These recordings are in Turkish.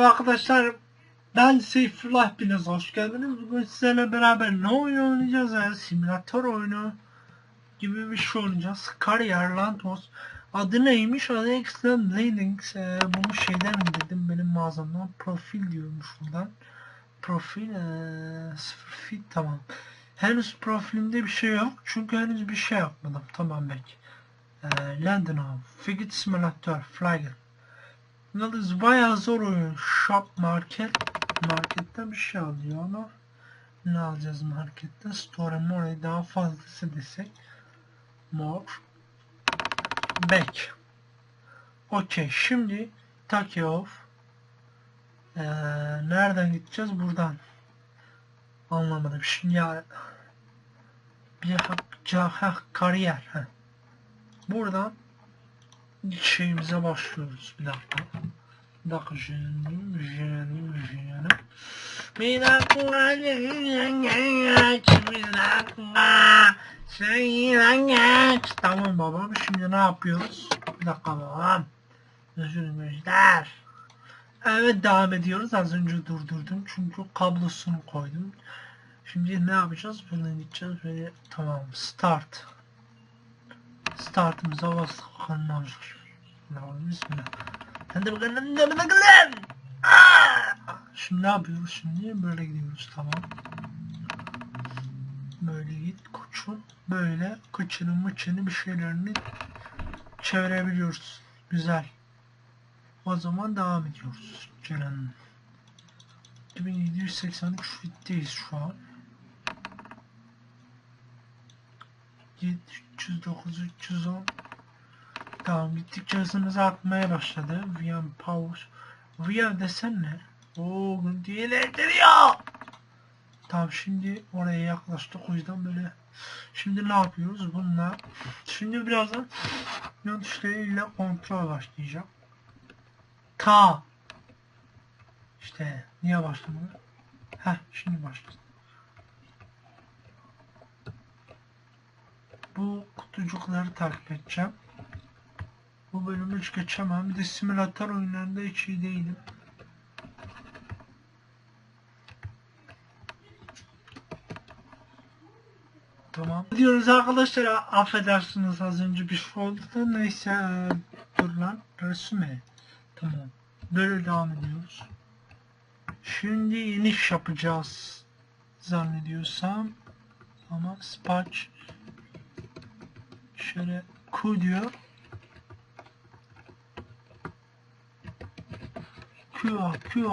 Merhaba arkadaşlar. Ben Seyfullah Biraz hoş geldiniz. Bugün sizlerle beraber ne oyun oynayacağız? Yani simülatör oyunu gibi bir şey oynayacağız. Kariyer Lantos. Adı neymiş? Adı Extreme Landings. Ee, bunu şeyden indirdim benim mağazamdan. Profil diyormuş buradan. Profil ee, sıfır fit tamam. Henüz profilimde bir şey yok. Çünkü henüz bir şey yapmadım. Tamam belki. Ee, Landon Home. Figure Simulator. Flyer. Yalnız bayağı zor oyun. Shop market. Marketten bir şey alıyor ama ne alacağız markette? Store more daha fazlası desek. More. Back. Okey. Şimdi take off. Ee, nereden gideceğiz? Buradan. Anlamadım. Şimdi ya bir hak kariyer. Heh. Buradan şeyimize başlıyoruz. Bir dakika. Bir dakika. Jenim, jenim, jenim. Bir dakika. Bir dakika. Yine geç. Tamam babam. Şimdi ne yapıyoruz? Bir dakika babam. Üzülmüşler. Evet devam ediyoruz. Az önce durdurdum. Çünkü kablosunu koydum. Şimdi ne yapacağız? Buradan gideceğiz. Böyle tamam. Start. Startımıza bastık. Kanalımız. Bismillah. Hadi bakalım. Hadi bakalım. Aa! Şimdi ne yapıyoruz şimdi? Böyle gidiyoruz. Tamam. Böyle git koçum. Böyle kıçını mıçını bir şeylerini çevirebiliyoruz. Güzel. O zaman devam ediyoruz. Ceren. 2783 fitteyiz şu an. 309 310 Tamam gittikçe hızımız artmaya başladı. VM Power. VM desen ne? Oo ilerletiyor. Tamam şimdi oraya yaklaştık o yüzden böyle. Şimdi ne yapıyoruz bununla? Şimdi birazdan yan tuşlarıyla kontrol başlayacak. K. İşte niye başlamadı? Heh şimdi başladı. Bu kutucukları takip edeceğim. Bu bölümü hiç geçemem. Bir de simülatör oyunlarında hiç iyi değilim. Tamam. Diyoruz arkadaşlar affedersiniz az önce bir şey oldu da neyse e, dur lan resme. Tamam. Böyle devam ediyoruz. Şimdi iniş yapacağız zannediyorsam ama Sparch şöyle Q diyor. Q Q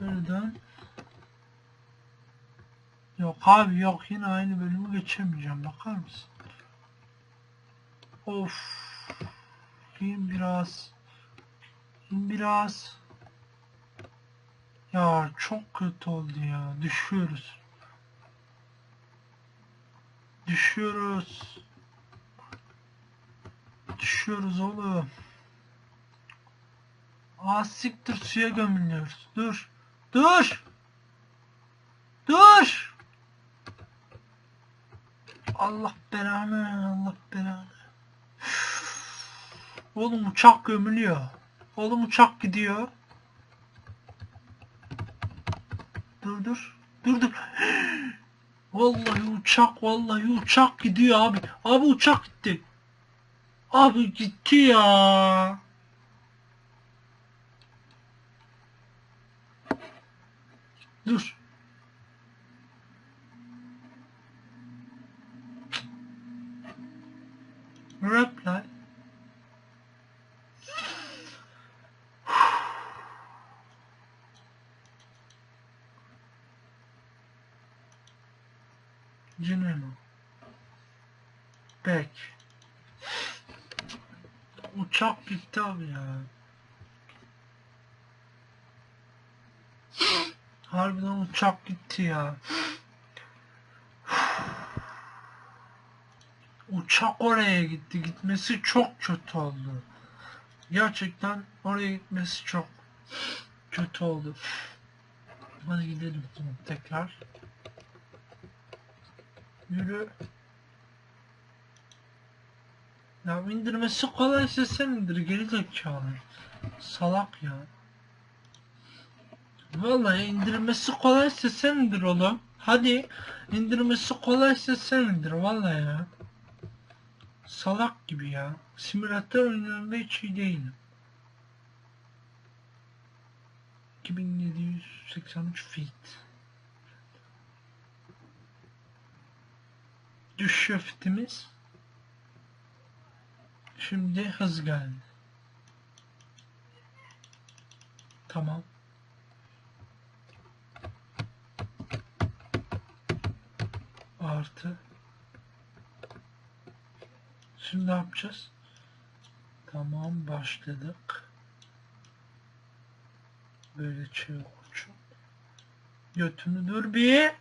Buradan Yok abi yok. Yine aynı bölümü geçemeyeceğim. Bakar mısın? Of. İn biraz. İn biraz. Ya çok kötü oldu ya. Düşüyoruz Düşüyoruz Düşüyoruz oğlum siktir suya gömülüyoruz dur Dur Dur Allah belanı Allah belanı. Oğlum uçak gömülüyor. Oğlum uçak gidiyor. Dur dur. Dur dur. Vallahi uçak vallahi uçak gidiyor abi. Abi uçak gitti. Abi gitti ya. Dur. Reply. Cinema. Back. Uçak gitti abi ya. Harbiden uçak gitti ya. uçak oraya gitti. Gitmesi çok kötü oldu. Gerçekten oraya gitmesi çok kötü oldu. Hadi gidelim tekrar. Yürü. Ya indirmesi kolaysa sen indir geri zekalı. Salak ya. Vallahi indirmesi kolaysa sen indir oğlum. Hadi indirmesi kolaysa sen indir vallahi ya. Salak gibi ya. Simülatör oyunlarında hiç iyi değilim. 2783 feet. Fitimiz. Şimdi hız geldi. Tamam. Artı. Şimdi ne yapacağız? Tamam başladık. Böyle çevir uçun. Götünü dur bir.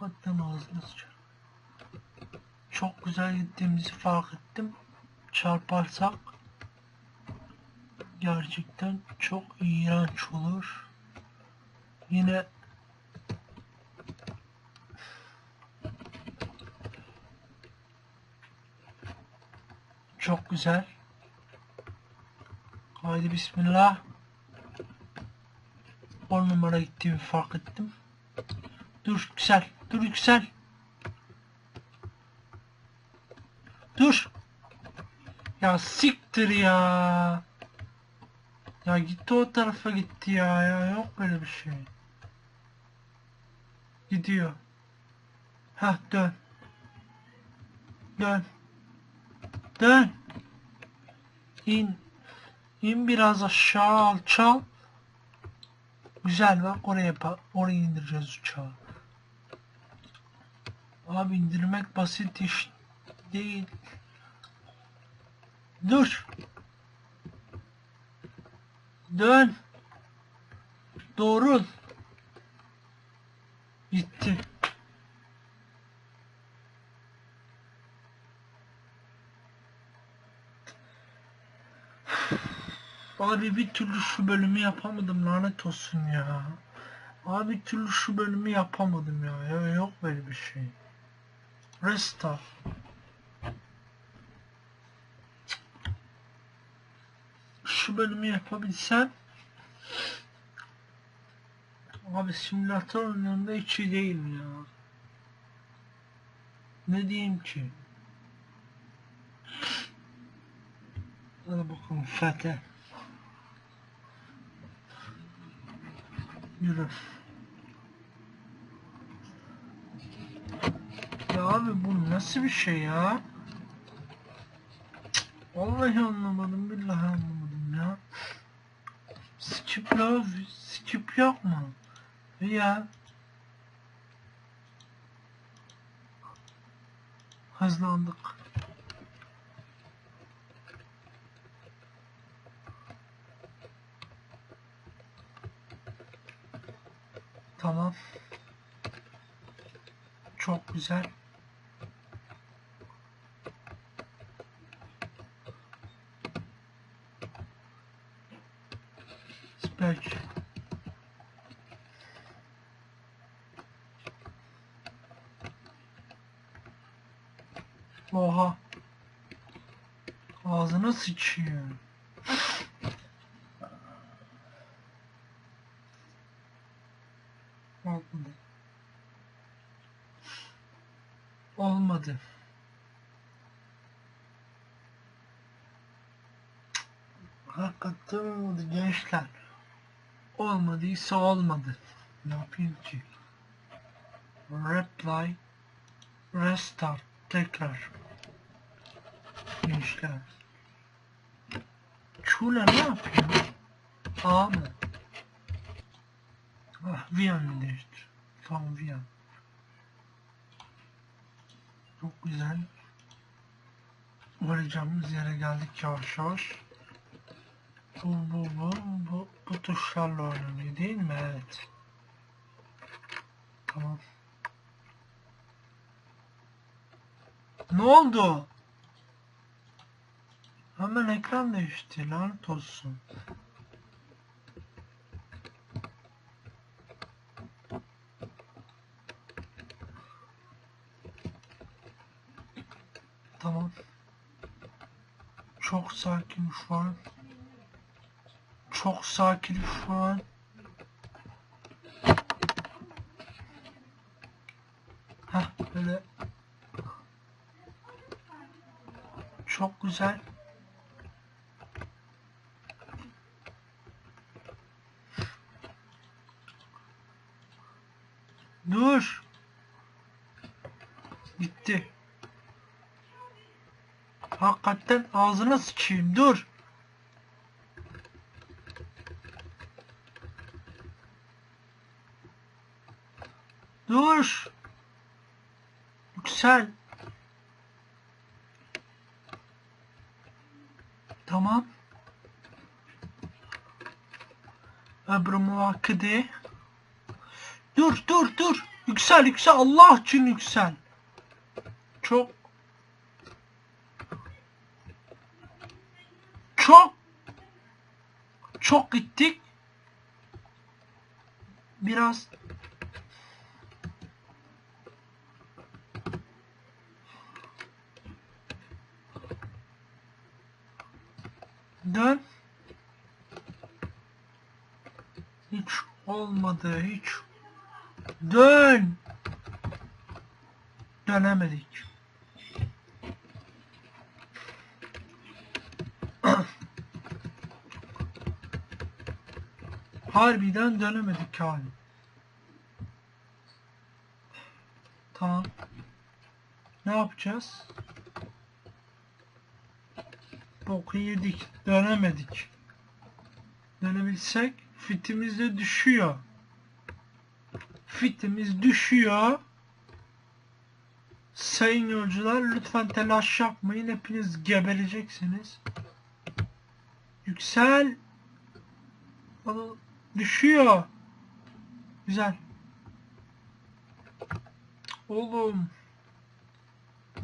Hakikaten ağzına sıçar. Çok güzel gittiğimizi fark ettim. Çarparsak gerçekten çok iğrenç olur. Yine çok güzel. Haydi bismillah. 10 numara gittiğimi fark ettim. Dur güzel. Dur güzel. Dur. Ya siktir ya. Ya gitti o tarafa gitti ya. Ya yok böyle bir şey. Gidiyor. Hah dön. Dön. Dön. İn. İn biraz aşağı alçal. Güzel bak oraya oraya indireceğiz uçağı. Abi indirmek basit iş değil. Dur. Dön. Doğrul. Gitti. Abi bir türlü şu bölümü yapamadım lanet olsun ya. Abi bir türlü şu bölümü yapamadım ya. ya yok böyle bir şey. Restart. Şu bölümü yapabilsem Abi simülatör oyununda hiç iyi değilim ya. Ne diyeyim ki? Hadi bakalım Fatih. Yürü. Abi bu nasıl bir şey ya? Vallahi anlamadım, billahi anlamadım ya. Skip love, skip mu? Ya. Hızlandık. Tamam. Çok güzel. Spek. Oha. Ağzına sıçıyor. Olmadı. Olmadı. Hakikaten olmadı gençler. Olmadıysa olmadı. Ne yapayım ki? Reply. Restart. Tekrar. Gençler. Çula ne yapıyor? A mı? Ah, Viyan'ı değiştir. Tamam Viyan. Çok güzel. Varacağımız yere geldik yavaş yavaş. Bu, bu, bu, bu, bu tuşlarla oynanıyor değil mi? Evet. Tamam. Ne oldu? Hemen ekran değişti lanet olsun. Tamam. Çok sakin şu an. Çok sakin şu an. Heh böyle. Çok güzel. Dur. Gitti. Hakikaten ağzına sıçayım. Dur. Dur. Yüksel. Tamam. Öbür muvakkide. Dur dur dur. Yüksel yüksel Allah için yüksel. Çok çok çok gittik. Biraz dön. Hiç olmadı hiç. Dön. Dönemedik. Harbiden dönemedik yani. Tamam. Ne yapacağız? Boku yedik. Dönemedik. Dönebilsek fitimiz de düşüyor. Fitimiz düşüyor. Sayın yolcular lütfen telaş yapmayın. Hepiniz gebereceksiniz. Yüksel. Düşüyor. Güzel. Oğlum.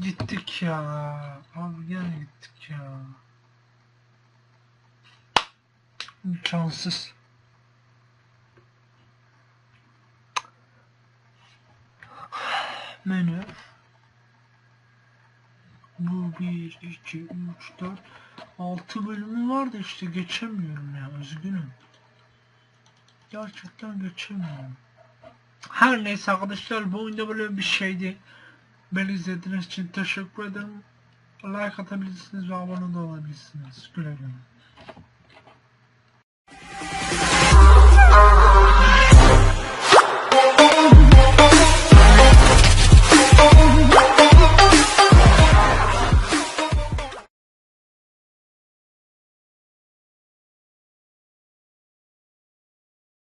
Gittik ya. Abi gene gittik ya. İmkansız. Menü. Bu 1, 2, 3, 4, 6 bölümü var da işte geçemiyorum ya üzgünüm. Gerçekten geçemiyorum. Her neyse arkadaşlar bu oyunda böyle bir şeydi. Beni izlediğiniz için teşekkür ederim. Like atabilirsiniz ve abone olabilirsiniz. Güle güle.